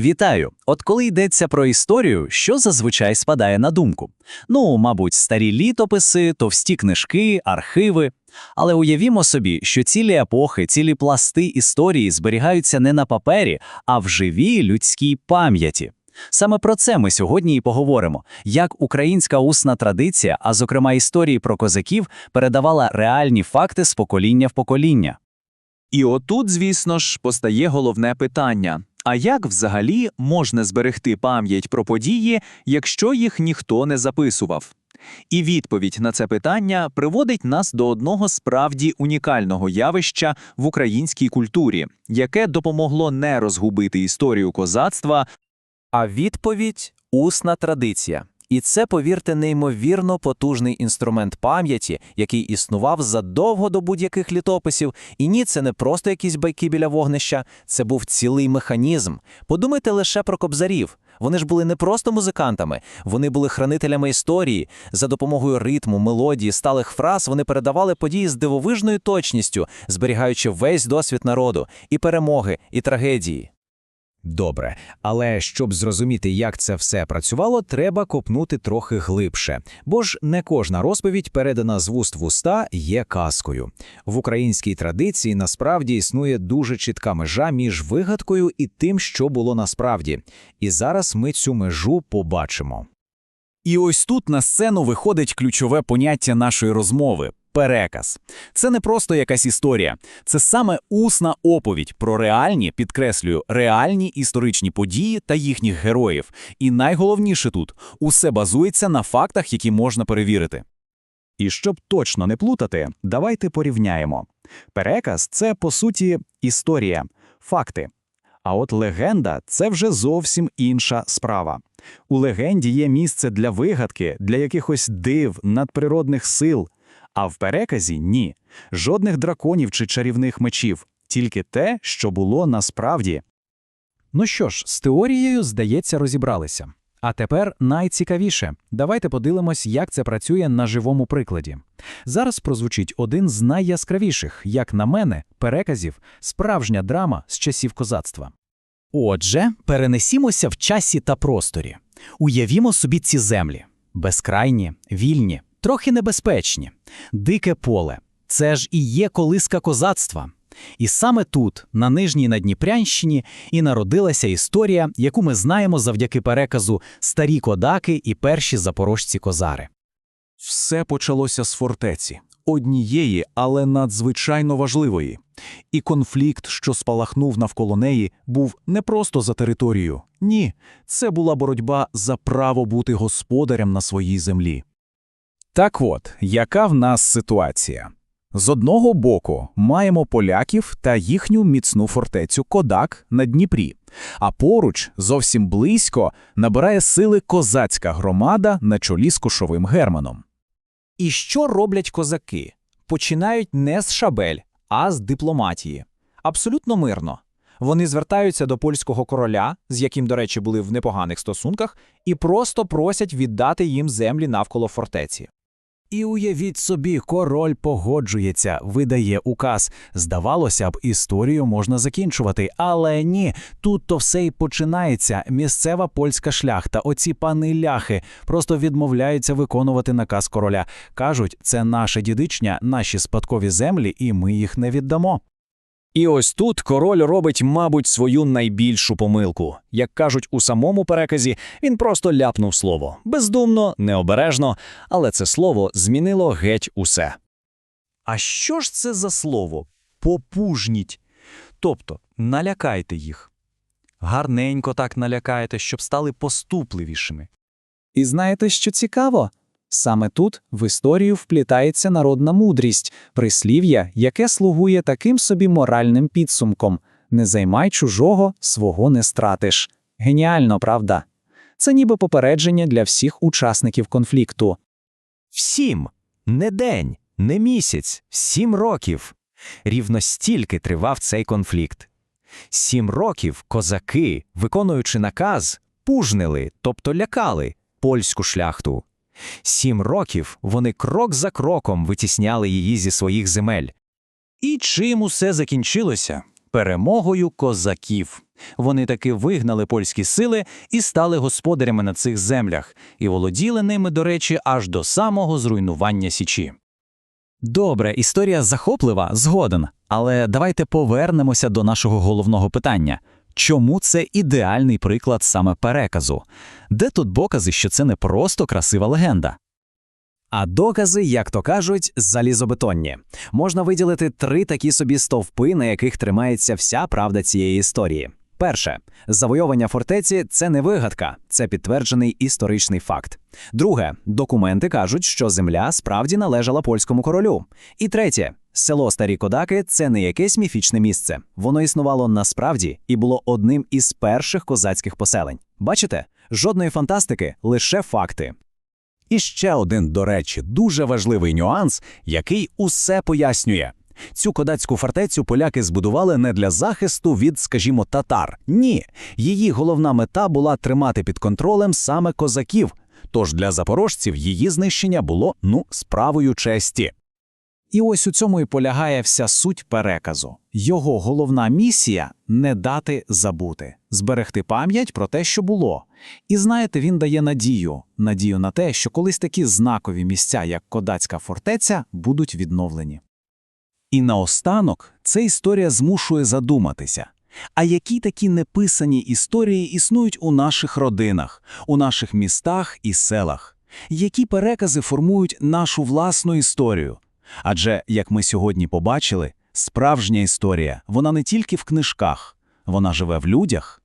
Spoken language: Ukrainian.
Вітаю! От коли йдеться про історію, що зазвичай спадає на думку? Ну, мабуть, старі літописи, товсті книжки, архіви. Але уявімо собі, що цілі епохи, цілі пласти історії зберігаються не на папері, а в живій людській пам'яті. Саме про це ми сьогодні і поговоримо, як українська усна традиція, а зокрема історії про козаків, передавала реальні факти з покоління в покоління. І отут, звісно ж, постає головне питання: а як взагалі можна зберегти пам'ять про події, якщо їх ніхто не записував? І відповідь на це питання приводить нас до одного справді унікального явища в українській культурі, яке допомогло не розгубити історію козацтва, А відповідь усна традиція. І це, повірте, неймовірно потужний інструмент пам'яті, який існував задовго до будь-яких літописів. І ні, це не просто якісь байки біля вогнища, це був цілий механізм. Подумайте лише про кобзарів. Вони ж були не просто музикантами, вони були хранителями історії. За допомогою ритму, мелодії, сталих фраз вони передавали події з дивовижною точністю, зберігаючи весь досвід народу, і перемоги, і трагедії. Добре, але щоб зрозуміти, як це все працювало, треба копнути трохи глибше, бо ж не кожна розповідь, передана з вуст в уста, є казкою. В українській традиції насправді існує дуже чітка межа між вигадкою і тим, що було насправді. І зараз ми цю межу побачимо. І ось тут на сцену виходить ключове поняття нашої розмови переказ. Це не просто якась історія, це саме усна оповідь про реальні, підкреслюю, реальні історичні події та їхніх героїв. І найголовніше тут усе базується на фактах, які можна перевірити. І щоб точно не плутати, давайте порівняємо. Переказ це, по суті, історія, факти. А от легенда це вже зовсім інша справа. У легенді є місце для вигадки, для якихось див, надприродних сил. А в переказі ні. Жодних драконів чи чарівних мечів, тільки те, що було насправді. Ну що ж, з теорією, здається, розібралися. А тепер найцікавіше. Давайте подивимось, як це працює на живому прикладі. Зараз прозвучить один з найяскравіших, як на мене, переказів справжня драма з часів козацтва. Отже, перенесімося в часі та просторі. Уявімо собі ці землі безкрайні, вільні, трохи небезпечні, дике поле. Це ж і є колиска козацтва. І саме тут, на нижній Надніпрянщині, і народилася історія, яку ми знаємо завдяки переказу Старі кодаки і перші запорожці козари. Все почалося з фортеці, однієї, але надзвичайно важливої. І конфлікт, що спалахнув навколо неї, був не просто за територію. Ні, це була боротьба за право бути господарем на своїй землі. Так от, яка в нас ситуація? З одного боку маємо поляків та їхню міцну фортецю Кодак на Дніпрі, а поруч, зовсім близько, набирає сили козацька громада на чолі з кушовим Германом. І що роблять козаки? Починають не з шабель, а з дипломатії. Абсолютно мирно. Вони звертаються до польського короля, з яким, до речі, були в непоганих стосунках, і просто просять віддати їм землі навколо фортеці. І уявіть собі, король погоджується, видає указ. Здавалося б, історію можна закінчувати, але ні, тут то все й починається. Місцева польська шляхта, оці пани ляхи, просто відмовляються виконувати наказ короля. Кажуть, це наша дідичня, наші спадкові землі, і ми їх не віддамо. І ось тут король робить, мабуть, свою найбільшу помилку. Як кажуть у самому переказі, він просто ляпнув слово. Бездумно, необережно, але це слово змінило геть усе. А що ж це за слово? Попужніть. Тобто налякайте їх. Гарненько так налякайте, щоб стали поступливішими. І знаєте, що цікаво? Саме тут в історію вплітається народна мудрість, прислів'я, яке слугує таким собі моральним підсумком не займай чужого, свого не стратиш. Геніально, правда? Це ніби попередження для всіх учасників конфлікту. Всім, не день, не місяць, сім років. Рівно стільки тривав цей конфлікт. Сім років козаки, виконуючи наказ, пужнили, тобто лякали польську шляхту. Сім років вони крок за кроком витісняли її зі своїх земель. І чим усе закінчилося? перемогою козаків. Вони таки вигнали польські сили і стали господарями на цих землях, і володіли ними, до речі, аж до самого зруйнування Січі. Добре, історія захоплива, згоден. Але давайте повернемося до нашого головного питання. Чому це ідеальний приклад саме переказу? Де тут докази, що це не просто красива легенда? А докази, як то кажуть, залізобетонні. Можна виділити три такі собі стовпи, на яких тримається вся правда цієї історії. Перше, завойовання фортеці це не вигадка, це підтверджений історичний факт. Друге, документи кажуть, що земля справді належала польському королю. І третє, село Старі Кодаки це не якесь міфічне місце. Воно існувало насправді і було одним із перших козацьких поселень. Бачите, жодної фантастики, лише факти. І ще один, до речі, дуже важливий нюанс, який усе пояснює. Цю кодацьку фортецю поляки збудували не для захисту від, скажімо, татар. Ні, її головна мета була тримати під контролем саме козаків. Тож для запорожців її знищення було ну справою честі. І ось у цьому і полягає вся суть переказу. Його головна місія не дати забути, зберегти пам'ять про те, що було. І знаєте, він дає надію, надію на те, що колись такі знакові місця, як Кодацька фортеця, будуть відновлені. І наостанок ця історія змушує задуматися. А які такі неписані історії існують у наших родинах, у наших містах і селах? Які перекази формують нашу власну історію? Адже, як ми сьогодні побачили, справжня історія, вона не тільки в книжках, вона живе в людях.